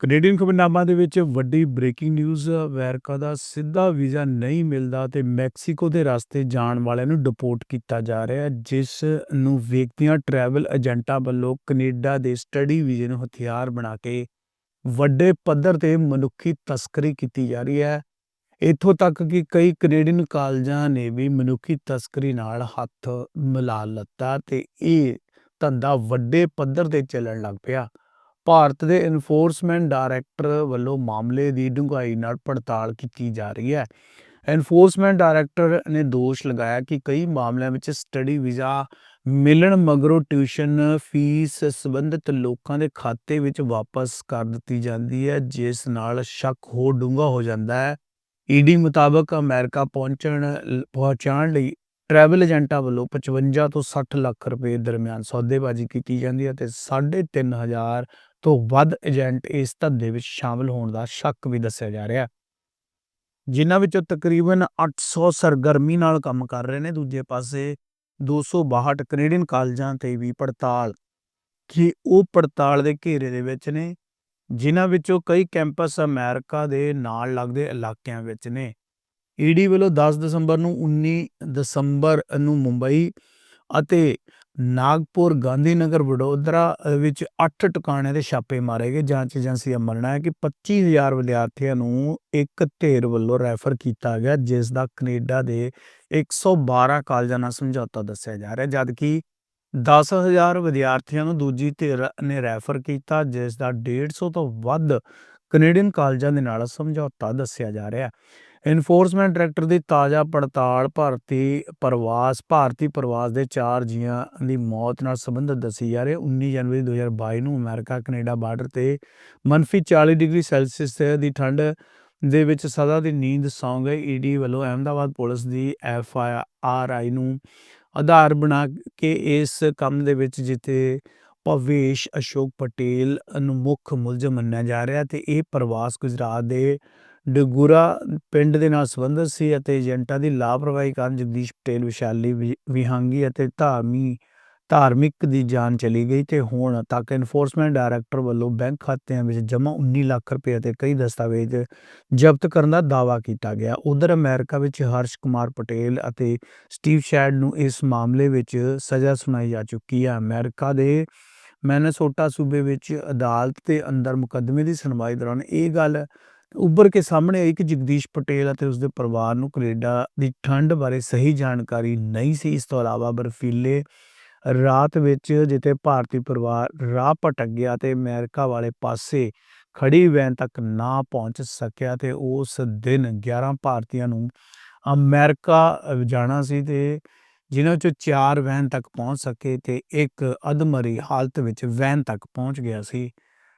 Canadian ਖਬਰਨਾਮਾ ਦੇ ਵਿੱਚ ਵੱਡੀ ਬ੍ਰੇਕਿੰਗ ਨਿਊਜ਼, ਅਮਰੀਕਾ ਦਾ ਸਿੱਧਾ ਵੀਜ਼ਾ ਨਹੀਂ ਮਿਲਦਾ ਤੇ ਮੈਕਸੀਕੋ ਦੇ ਰਸਤੇ ਜਾਣ ਵਾਲਿਆਂ ਨੂੰ ਡਿਪੋਰਟ ਕੀਤਾ ਜਾ ਰਿਹਾ ਹੈ, ਜਿਸ ਨੂੰ ਵੇਖਦਿਆਂ ਟਰੈਵਲ ਏਜੰਟਾਂ ਵੱਲੋਂ ਕੈਨੇਡਾ ਦੇ ਸਟੱਡੀ ਵੀਜ਼ੇ ਨੂੰ ਹਥਿਆਰ ਬਣਾ ਕੇ ਵੱਡੇ ਪੱਧਰ ਤੇ ਮਨੁੱਖੀ ਤਸਕਰੀ ਕੀਤੀ ਜਾ ਰਹੀ ਹੈ। ਇੱਥੋਂ ਤੱਕ ਕਿ ਕਈ ਕੈਨੇਡੀਅਨ ਕਾਲਜਾਂ ਨੇ ਵੀ ਮਨੁੱਖੀ ਤਸਕਰੀ ਨਾਲ ਹੱਥ ਮਿਲਾ ਲੱਤਾ ਤੇ ਇਹ ਧੰਦਾ ਵੱਡੇ ਪੱਧਰ ਤੇ ਚੱਲਣ ਲੱਗ ਪਿਆ। ਭਾਰਤ ਦੇ ਇਨਫੋਰਸਮੈਂਟ ਡਾਇਰੈਕਟਰ ਵੱਲੋਂ ਮਾਮਲੇ ਦੀ ਡੂੰਘਾਈ ਨਾਲ ਪੜਤਾਲ ਕੀਤੀ ਜਾ ਰਹੀ ਹੈ। ਐਨਫੋਰਸਮੈਂਟ ਡਾਇਰੈਕਟਰ ਨੇ ਦੋਸ਼ ਲਗਾਇਆ ਕਿ ਕਈ ਮਾਮਲਿਆਂ ਵਿੱਚ ਸਟੱਡੀ ਵੀਜ਼ਾ ਮਿਲਣ ਮਗਰੋਂ ਟਿਊਸ਼ਨ ਫੀਸ ਸੰਬੰਧਿਤ ਲੋਕਾਂ ਦੇ ਖਾਤੇ ਵਿੱਚ ਵਾਪਸ ਕਰ ਦਿੱਤੀ ਜਾਂਦੀ ਹੈ, ਜਿਸ ਨਾਲ ਸ਼ੱਕ ਹੋਰ ਡੂੰਘਾ ਹੋ ਜਾਂਦਾ ਹੈ। ਈਡੀ ਮੁਤਾਬਕ ਅਮਰੀਕਾ ਪਹੁੰਚਣ ਲ- ਪਹੁੰਚਾਉਣ ਲਈ ਟਰੈਵਲ ਏਜੰਟਾਂ ਵੱਲੋਂ 55 ਤੋਂ 60 ਲੱਖ ਰੁਪਏ ਦਰਮਿਆਨ ਸੌਦੇਬਾਜ਼ੀ ਕੀਤੀ ਜਾਂਦੀ ਹੈ ਤੇ 3.5000 ਤੋਂ ਵੱਧ ਏਜੰਟ ਇਸ ਧੰਦੇ ਵਿੱਚ ਸ਼ਾਮਲ ਹੋਣ ਦਾ ਸ਼ੱਕ ਵੀ ਦੱਸਿਆ ਜਾ ਰਿਹਾ ਹੈ। ਜਿਨ੍ਹਾਂ ਵਿੱਚੋਂ ਤਕਰੀਬਨ 800 ਸਰਗਰਮੀ ਨਾਲ ਕੰਮ ਕਰ ਰਹੇ ਨੇ, ਦੂਜੇ ਪਾਸੇ 262 ਕੈਨੇਡੀਅਨ ਕਾਲਜਾਂ ਤੇ ਵੀ ਪੜਤਾਲ। ਕਿ ਉਹ ਪੜਤਾਲ ਦੇ ਘੇਰੇ ਦੇ ਵਿੱਚ ਨੇ, ਜਿਨ੍ਹਾਂ ਵਿੱਚੋਂ ਕਈ ਕੈਂਪਸ ਅਮਰੀਕਾ ਦੇ ਨਾਲ ਲੱਗਦੇ ਇਲਾਕਿਆਂ ਵਿੱਚ ਨੇ। ਈਡੀ ਵੱਲੋਂ 10 ਦਸੰਬਰ ਨੂੰ 19 ਦਸੰਬਰ ਨੂੰ ਮੁੰਬਈ ਅਤੇ ਨਾਗਪੁਰ ਗਾਂਧੀਨਗਰ ਵਡੋਦਰਾ ਵਿੱਚ 8 ਟਿਕਾਣਿਆਂ ਤੇ ਛਾਪੇ ਮਾਰੇ ਗਏ। ਜਾਂਚ ਏਜੰਸੀ ਦਾ ਮੰਨਣਾ ਹੈ ਕਿ 25000 ਵਿਦਿਆਰਥੀਆਂ ਨੂੰ ਇੱਕ ਧਿਰ ਵੱਲੋਂ ਰੈਫਰ ਕੀਤਾ ਗਿਆ, ਜਿਸ ਦਾ ਕੈਨੇਡਾ ਦੇ 112 ਕਾਲਜਾਂ ਨਾਲ ਸਮਝੌਤਾ ਦੱਸਿਆ ਜਾ ਰਿਹਾ ਜਦਕਿ 10000 ਵਿਦਿਆਰਥੀਆਂ ਨੂੰ ਦੂਜੀ ਧਿਰ ਨੇ ਰੈਫਰ ਕੀਤਾ, ਜਿਸ ਦਾ 150 ਤੋਂ ਵੱਧ ਕੈਨੇਡੀਅਨ ਕਾਲਜਾਂ ਦੇ ਨਾਲ ਸਮਝੌਤਾ ਦੱਸਿਆ ਜਾ ਰਿਹਾ ਇਨਫੋਰਸਮੈਂਟ ਡਾਇਰੈਕਟਰ ਦੀ ਤਾਜ਼ਾ ਪੜਤਾਲ ਭਾਰਤੀ ਪ੍ਰਵਾਸ ਭਾਰਤੀ ਪ੍ਰਵਾਸ ਦੇ ਚਾਰ ਜੀਆਂ ਦੀ ਮੌਤ ਨਾਲ ਸੰਬੰਧਿਤ ਦੱਸੀ ਜਾ ਰਹੀ ਹੈ। 19 ਜਨਵਰੀ 2022 ਨੂੰ ਅਮਰੀਕਾ, ਕੈਨੇਡਾ ਬਾਰਡਰ ਤੇ ਮਨਫੀ 40 ਡਿਗਰੀ ਸੈਲਸੀਅਸ ਦੀ ਠੰਡ ਦੇ ਵਿੱਚ ਸਦਾ ਦੀ ਨੀਂਦ ਸੌਂ ਗਏ ਈਡੀ ਵੱਲੋਂ ਅਹਿਮਦਾਬਾਦ ਪੁਲਿਸ ਦੀ ਐਫ ਆਰ ਆਈ ਨੂੰ ਆਧਾਰ ਬਣਾ ਕੇ ਇਸ ਕੰਮ ਦੇ ਵਿੱਚ ਜਿੱਥੇ ਭਵੇਸ਼ ਅਸ਼ੋਕ ਪਟੇਲ ਨੂੰ ਮੁੱਖ ਮੁਲਜ਼ਮ ਮੰਨਿਆ ਜਾ ਰਿਹਾ ਤੇ ਇਹ ਪ੍ਰਵਾਸ ਗੁਜਰਾਤ ਦੇ ਡਗੂਰਾ ਪਿੰਡ ਦੇ ਨਾਲ ਸੰਬੰਧਿਤ ਸੀ ਅਤੇ ਏਜੰਟਾਂ ਦੀ ਲਾਪਰਵਾਹੀ ਕਾਰਨ ਜਗਦੀਸ਼ ਪਟੇਲ ਵਿਸ਼ਾਲੀ ਵਿਹਾਂਗੀ ਅਤੇ ਧਾਰਮੀ ਧਾਰਮਿਕ ਦੀ ਜਾਨ ਚਲੀ ਗਈ ਤੇ ਹੁਣ ਤੱਕ ਐਨਫੋਰਸਮੈਂਟ ਡਾਇਰੈਕਟਰ ਵੱਲੋਂ ਬੈਂਕ ਖਾਤਿਆਂ ਵਿੱਚ ਜਮ੍ਹਾਂ 19 ਲੱਖ ਰੁਪਏ ਅਤੇ ਕਈ ਦਸਤਾਵੇਜ਼ ਜ਼ਬਤ ਕਰਨ ਦਾ ਦਾਅਵਾ ਕੀਤਾ ਗਿਆ। ਉਧਰ ਅਮਰੀਕਾ ਵਿੱਚ ਹਰਸ਼ ਕੁਮਾਰ ਪਟੇਲ ਅਤੇ ਸਟੀਵ ਸ਼ੈਡ ਨੂੰ ਇਸ ਮਾਮਲੇ ਵਿੱਚ ਸਜ਼ਾ ਸੁਣਾਈ ਜਾ ਚੁੱਕੀ ਹੈ। ਅਮਰੀਕਾ ਦੇ ਮੈਨੇਸੋਟਾ ਸੂਬੇ ਵਿੱਚ ਅਦਾਲਤ ਦੇ ਅੰਦਰ ਮੁਕੱਦਮੇ ਦੀ ਸੁਣਵਾਈ ਦੌਰਾਨ ਇਹ ਗੱਲ ਉੱਭਰ ਕੇ ਸਾਹਮਣੇ ਆਈ ਕਿ ਜਗਦੀਸ਼ ਪਟੇਲ ਅਤੇ ਉਸਦੇ ਪਰਿਵਾਰ ਨੂੰ ਕੈਨੇਡਾ ਦੀ ਠੰਡ ਬਾਰੇ ਸਹੀ ਜਾਣਕਾਰੀ ਨਹੀਂ ਸੀ। ਇਸ ਤੋਂ ਇਲਾਵਾ ਬਰਫੀਲੇ ਰਾਤ ਵਿੱਚ ਜਿੱਥੇ ਭਾਰਤੀ ਪਰਿਵਾਰ ਰਾਹ ਭਟਕ ਗਿਆ ਤੇ ਅਮਰੀਕਾ ਵਾਲੇ ਪਾਸੇ ਖੜੀ ਵੈਨ ਤੱਕ ਨਾ ਪਹੁੰਚ ਸਕਿਆ ਤੇ ਉਸ ਦਿਨ 11 ਭਾਰਤੀਆਂ ਨੂੰ ਅਮਰੀਕਾ ਜਾਣਾ ਸੀ ਤੇ ਜਿਨ੍ਹਾਂ ਚੋਂ 4 ਵੈਨ ਤੱਕ ਪਹੁੰਚ ਸਕੇ ਤੇ ਇੱਕ ਅਧਮਰੀ ਹਾਲਤ ਵਿੱਚ ਵੈਨ ਤੱਕ ਪਹੁੰਚ ਗਿਆ ਸੀ।